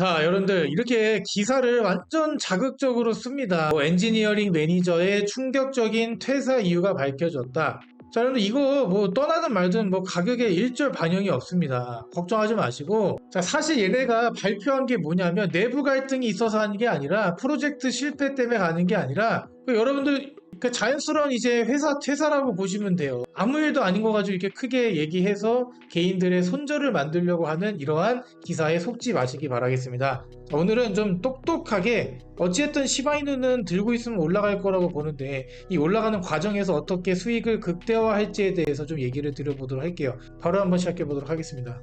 자, 여러분들, 이렇게 기사를 완전 자극적으로 씁니다. 뭐 엔지니어링 매니저의 충격적인 퇴사 이유가 밝혀졌다. 자, 여러분들, 이거 뭐 떠나든 말든 뭐 가격에 일절 반영이 없습니다. 걱정하지 마시고. 자, 사실 얘네가 발표한 게 뭐냐면 내부 갈등이 있어서 하는 게 아니라 프로젝트 실패 때문에 가는 게 아니라 그 여러분들 그 자연스러운 이제 회사 퇴사라고 보시면 돼요. 아무 일도 아닌 거 가지고 이렇게 크게 얘기해서 개인들의 손절을 만들려고 하는 이러한 기사에 속지 마시기 바라겠습니다. 자, 오늘은 좀 똑똑하게 어찌됐든 시바이누는 들고 있으면 올라갈 거라고 보는데 이 올라가는 과정에서 어떻게 수익을 극대화할지에 대해서 좀 얘기를 드려보도록 할게요. 바로 한번 시작해 보도록 하겠습니다.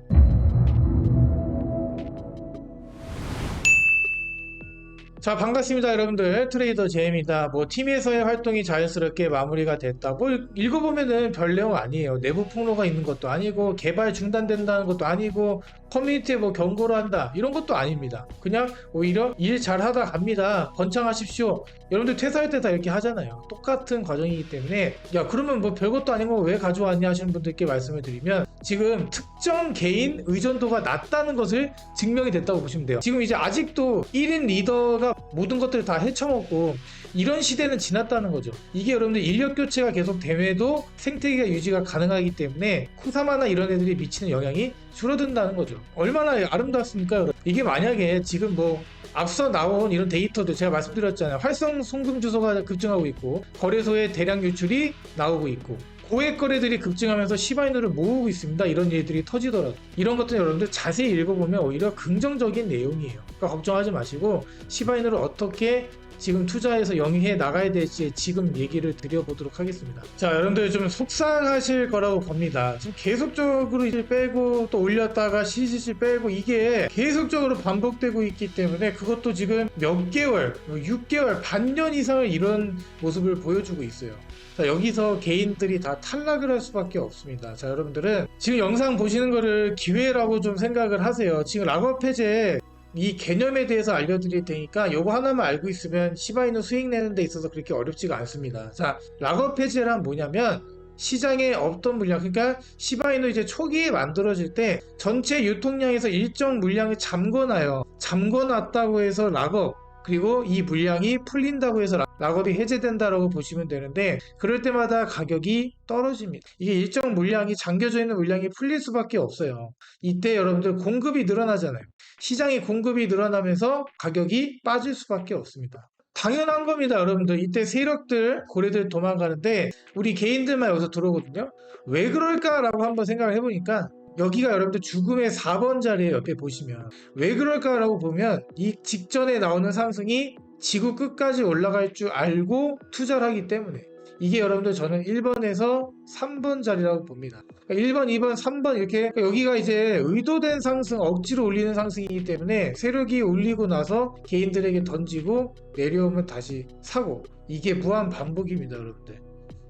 자 반갑습니다 여러분들. 트레이더 제입니다. 뭐 팀에서의 활동이 자연스럽게 마무리가 됐다 뭐 읽어보면은 별 내용 아니에요. 내부 폭로가 있는 것도 아니고 개발 중단된다는 것도 아니고 커뮤니티에 뭐 경고를 한다 이런 것도 아닙니다. 그냥 오히려 일 잘하다 갑니다. 번창하십시오. 여러분들 퇴사할 때 다 이렇게 하잖아요. 똑같은 과정이기 때문에 야 그러면 뭐 별것도 아닌 거 왜 가져왔냐 하시는 분들께 말씀을 드리면 지금 특정 개인 의존도가 낮다는 것을 증명이 됐다고 보시면 돼요. 지금 이제 아직도 1인 리더가 모든 것들을 다 헤쳐먹고 이런 시대는 지났다는 거죠. 이게 여러분들 인력 교체가 계속 됨에도 생태계가 유지가 가능하기 때문에 쿠사마나 이런 애들이 미치는 영향이 줄어든다는 거죠. 얼마나 아름답습니까? 여러분? 이게 만약에 지금 뭐 앞서 나온 이런 데이터도 제가 말씀드렸잖아요. 활성 송금 주소가 급증하고 있고 거래소의 대량 유출이 나오고 있고 고액 거래들이 급증하면서 시바이누를 모으고 있습니다. 이런 일들이 터지더라도 이런 것들 여러분들 자세히 읽어보면 오히려 긍정적인 내용이에요. 그러니까 걱정하지 마시고 시바이누를 어떻게 지금 투자해서 영위해 나가야 될지 지금 얘기를 드려보도록 하겠습니다. 자, 여러분들 좀 속상하실 거라고 봅니다. 지금 계속적으로 빼고 또 올렸다가 시시시 빼고 이게 계속적으로 반복되고 있기 때문에 그것도 지금 몇 개월, 6개월, 뭐 반년 이상을 이런 모습을 보여주고 있어요. 자, 여기서 개인들이 다 탈락을 할 수밖에 없습니다. 자, 여러분들은 지금 영상 보시는 거를 기회라고 좀 생각을 하세요. 지금 락업 해제 이 개념에 대해서 알려드릴 테니까 요거 하나만 알고 있으면 시바이누 수익 내는 데 있어서 그렇게 어렵지가 않습니다. 자, 락업 해제란 뭐냐면 시장에 없던 물량, 그러니까 시바이누 이제 초기에 만들어질 때 전체 유통량에서 일정 물량을 잠궈놔요. 잠궈놨다고 해서 락업, 그리고 이 물량이 풀린다고 해서 락업이 해제된다라고 보시면 되는데 그럴 때마다 가격이 떨어집니다. 이게 일정 물량이 잠겨져 있는 물량이 풀릴 수밖에 없어요. 이때 여러분들 공급이 늘어나잖아요. 시장의 공급이 늘어나면서 가격이 빠질 수밖에 없습니다. 당연한 겁니다, 여러분들. 이때 세력들, 고래들 도망가는데 우리 개인들만 여기서 들어오거든요. 왜 그럴까라고 한번 생각을 해보니까 여기가 여러분들 죽음의 4번 자리에 옆에 보시면 왜 그럴까라고 보면 이 직전에 나오는 상승이 지구 끝까지 올라갈 줄 알고 투자를 하기 때문에 이게 여러분들 저는 1번에서 3번 자리라고 봅니다. 그러니까 1번, 2번, 3번 이렇게 그러니까 여기가 이제 의도된 상승, 억지로 올리는 상승이기 때문에 세력이 올리고 나서 개인들에게 던지고 내려오면 다시 사고 이게 무한 반복입니다, 여러분들.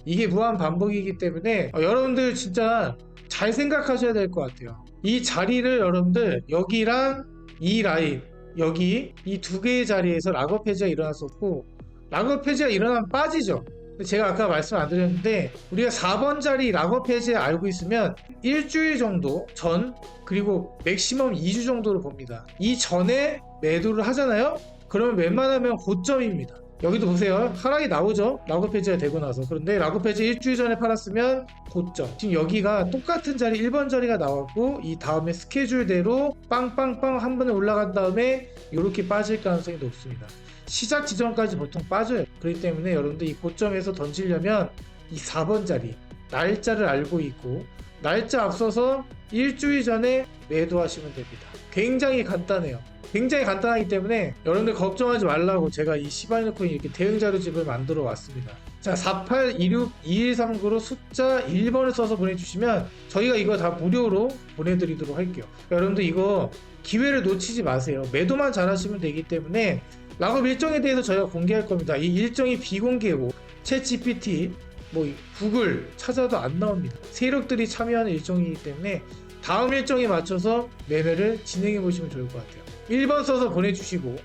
이게 무한 반복이기 때문에 어, 여러분들 진짜 잘 생각하셔야 될 것 같아요. 이 자리를 여러분들 여기랑 이 라인 여기 이 두 개의 자리에서 락업 해제가 일어났었고 락업 해제가 일어나면 빠지죠. 제가 아까 말씀 안 드렸는데 우리가 4번 자리 락업 해제 알고 있으면 일주일 정도 전 그리고 맥시멈 2주 정도를 봅니다. 이 전에 매도를 하잖아요. 그러면 웬만하면 고점입니다. 여기도 보세요. 하락이 나오죠. 락업 해제가 되고 나서. 그런데 락업 해제 일주일 전에 팔았으면 고점. 지금 여기가 똑같은 자리 1번 자리가 나왔고 이 다음에 스케줄대로 빵빵빵 한 번에 올라간 다음에 이렇게 빠질 가능성이 높습니다. 시작 지점까지 보통 빠져요. 그렇기 때문에 여러분들 이 고점에서 던지려면 이 4번 자리 날짜를 알고 있고 날짜 앞서서 일주일 전에 매도하시면 됩니다. 굉장히 간단해요. 굉장히 간단하기 때문에 여러분들 걱정하지 말라고 제가 이 시바이너 코인 이렇게 대응 자료집을 만들어 왔습니다. 자, 48262139로 숫자 1번을 써서 보내주시면 저희가 이거 다 무료로 보내드리도록 할게요. 여러분들 이거 기회를 놓치지 마세요. 매도만 잘하시면 되기 때문에 락업 일정에 대해서 저희가 공개할 겁니다. 이 일정이 비공개고 챗 GPT, 뭐 구글 찾아도 안 나옵니다. 세력들이 참여하는 일정이기 때문에 다음 일정에 맞춰서 매매를 진행해 보시면 좋을 것 같아요. 1번 써서 보내주시고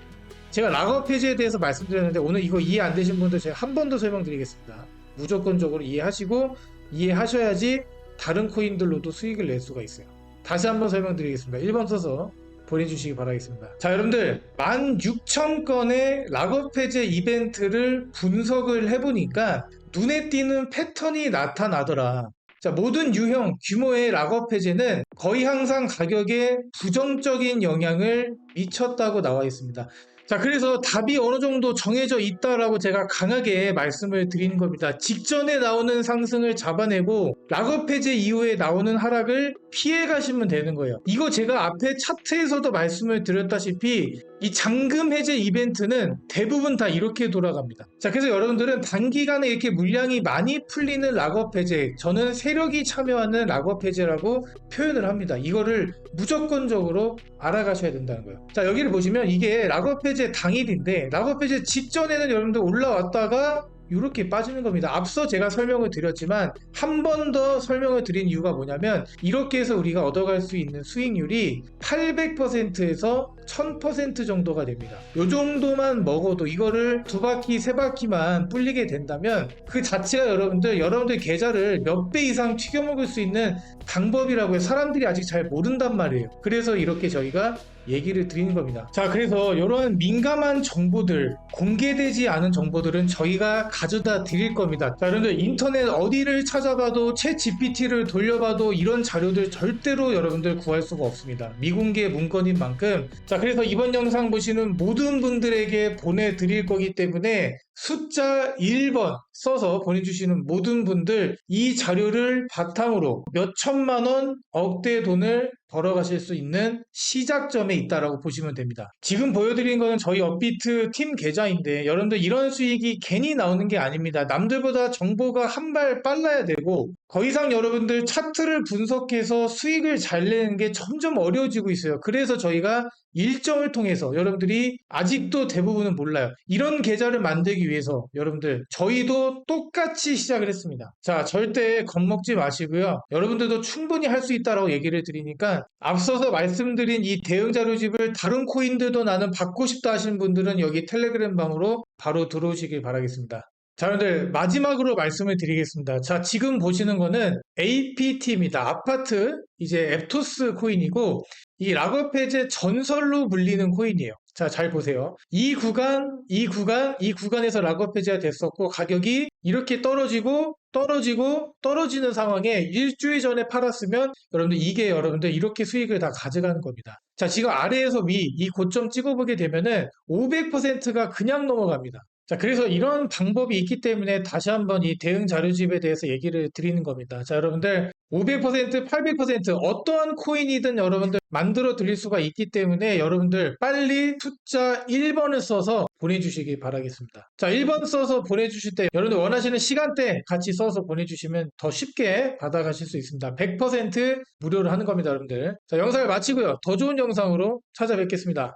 제가 락업 페이지에 대해서 말씀드렸는데 오늘 이거 이해 안 되신 분들 제가 한 번 더 설명드리겠습니다. 무조건적으로 이해하시고 이해하셔야지 다른 코인들로도 수익을 낼 수가 있어요. 다시 한번 설명드리겠습니다. 1번 써서 보내주시기 바라겠습니다. 자, 여러분들 16,000건의 락업 해제 이벤트를 분석을 해보니까 눈에 띄는 패턴이 나타나더라. 자, 모든 유형, 규모의 락업 해제는 거의 항상 가격에 부정적인 영향을 미쳤다고 나와 있습니다. 자, 그래서 답이 어느 정도 정해져 있다라고 제가 강하게 말씀을 드리는 겁니다. 직전에 나오는 상승을 잡아내고 락업 해제 이후에 나오는 하락을 피해 가시면 되는 거예요. 이거 제가 앞에 차트에서도 말씀을 드렸다시피 이 잠금 해제 이벤트는 대부분 다 이렇게 돌아갑니다. 자, 그래서 여러분들은 단기간에 이렇게 물량이 많이 풀리는 락업 해제, 저는 세력이 참여하는 락업 해제라고 표현을 합니다. 이거를 무조건적으로 알아가셔야 된다는 거예요. 자, 여기를 보시면 이게 락업 해제 당일인데 락업 해제 직전에는 여러분들 올라왔다가 이렇게 빠지는 겁니다. 앞서 제가 설명을 드렸지만 한 번 더 설명을 드린 이유가 뭐냐면 이렇게 해서 우리가 얻어갈 수 있는 수익률이 800%에서 1000% 정도가 됩니다. 이 정도만 먹어도 이거를 두 바퀴, 세 바퀴만 불리게 된다면 그 자체가 여러분들, 여러분들 계좌를 몇 배 이상 튀겨 먹을 수 있는 방법이라고 해 사람들이 아직 잘 모른단 말이에요. 그래서 이렇게 저희가 얘기를 드리는 겁니다. 자, 그래서 이러한 민감한 정보들, 공개되지 않은 정보들은 저희가 가져다 드릴 겁니다. 자, 여러분들 인터넷 어디를 찾아봐도 채 GPT를 돌려봐도 이런 자료들 절대로 여러분들 구할 수가 없습니다. 미공개 문건인 만큼. 자, 그래서 이번 영상 보시는 모든 분들에게 보내드릴 거기 때문에 숫자 1번 써서 보내주시는 모든 분들 이 자료를 바탕으로 몇 천만 원, 억대 돈을 벌어가실 수 있는 시작점에 있다라고 보시면 됩니다. 지금 보여드린 거는 저희 업비트 팀 계좌인데 여러분들 이런 수익이 괜히 나오는 게 아닙니다. 남들보다 정보가 한 발 빨라야 되고 더 이상 여러분들 차트를 분석해서 수익을 잘 내는 게 점점 어려워지고 있어요. 그래서 저희가 일정을 통해서 여러분들이 아직도 대부분은 몰라요. 이런 계좌를 만들기 위해서 여러분들 저희도 똑같이 시작을 했습니다. 자, 절대 겁먹지 마시고요. 여러분들도 충분히 할 수 있다라고 얘기를 드리니까 앞서서 말씀드린 이 대응 자료집을 다른 코인들도 나는 받고 싶다 하시는 분들은 여기 텔레그램 방으로 바로 들어오시길 바라겠습니다. 자, 여러분들 마지막으로 말씀을 드리겠습니다. 자, 지금 보시는 거는 APT입니다. 아파트 이제 앱토스 코인이고 이 락업 해제 전설로 불리는 코인이에요. 자, 잘 보세요. 이 구간, 이 구간, 이 구간에서 락업 해제가 됐었고 가격이 이렇게 떨어지고 떨어지고 떨어지는 상황에 일주일 전에 팔았으면 여러분들 이게 여러분들 이렇게 수익을 다 가져가는 겁니다. 자, 지금 아래에서 위 이 고점 찍어보게 되면은 500%가 그냥 넘어갑니다. 자, 그래서 이런 방법이 있기 때문에 다시 한번 이 대응 자료집에 대해서 얘기를 드리는 겁니다. 자, 여러분들 500%, 800% 어떠한 코인이든 여러분들 만들어 드릴 수가 있기 때문에 여러분들 빨리 숫자 1번을 써서 보내주시기 바라겠습니다. 자, 1번 써서 보내주실 때 여러분들 원하시는 시간대 같이 써서 보내주시면 더 쉽게 받아가실 수 있습니다. 100% 무료로 하는 겁니다, 여러분들. 자, 영상을 마치고요. 더 좋은 영상으로 찾아뵙겠습니다.